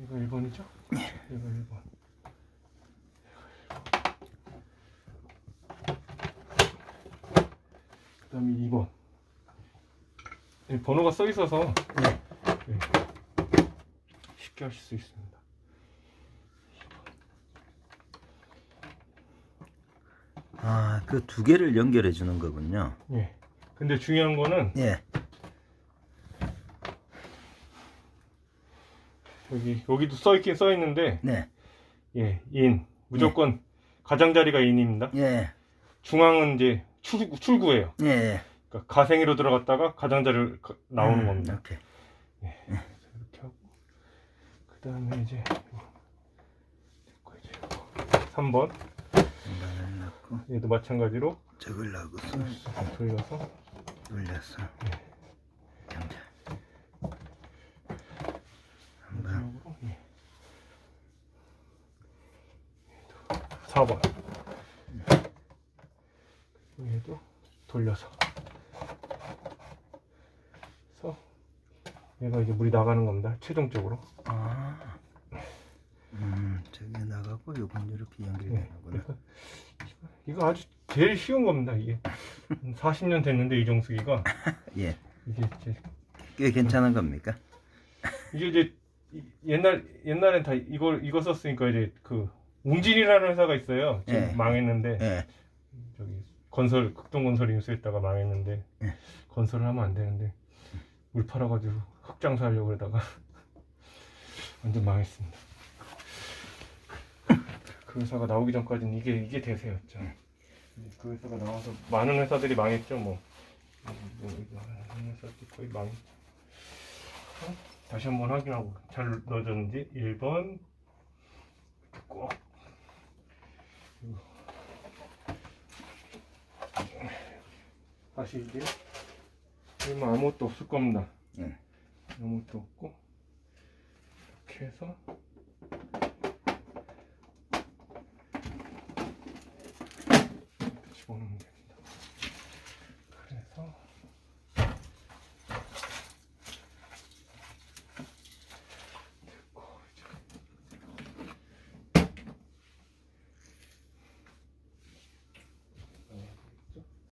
이거 1번이죠? 예. 이거 1번. 그 다음에 2번. 이 번호가 써 있어서 네. 네. 쉽게 하실 수 있습니다. 아, 그 두 개를 연결해 주는 거군요. 예. 근데 중요한 거는 예. 여기 여기도 써 있긴 써 있는데 네. 예, 인 무조건 가장자리가 인입니다. 예. 중앙은 이제 출구, 출구예요. 예. 예. 그러니까 가생이로 들어갔다가 가장자리로 가- 나오는 음, 겁니다. 오케이. 이렇게 하고 그 다음에 이제 이거 이제 3번 중간을 넣고 얘도 마찬가지로 저걸 넣고서 돌려서 돌려서 연결. 한번 이쪽으로, 예. 4번 얘도 돌려서 그래서 얘가 이제 물이 나가는 겁니다 최종적으로 아. 음, 저기 나가고 요건 이렇게 예. 연결되는구나. 그래서 이거- 이거 아주 제일 쉬운 겁니다 이게 40년 됐는데 이정수기가 예. 이게 이제 꽤 괜찮은 겁니까? 이게 이제 이- 옛날 옛날엔 다 이걸 이거 썼으니까 이제 그 웅진이라는 회사가 있어요. 지금 예. 망했는데 예. 저기 건설 극동건설 인수했다가 망했는데 예. 건설을 하면 안 되는데 물 팔아가지고 흑장사 하려고 그러다가 완전 망했습니다. 그 회사가 나오기 전까지는 이게 이게 대세였죠. 이제 그 회사가 나와서 많은 회사들이 망했죠. 뭐, 뭐 많은 회사들이 거의 망. 어? 다시 한번 확인하고 잘 넣어졌는지 1번 아시죠? 이거 아무것도 없을 겁니다. 네. 아무것도 없고 이렇게 해서 이렇게 집어넣으면 돼요.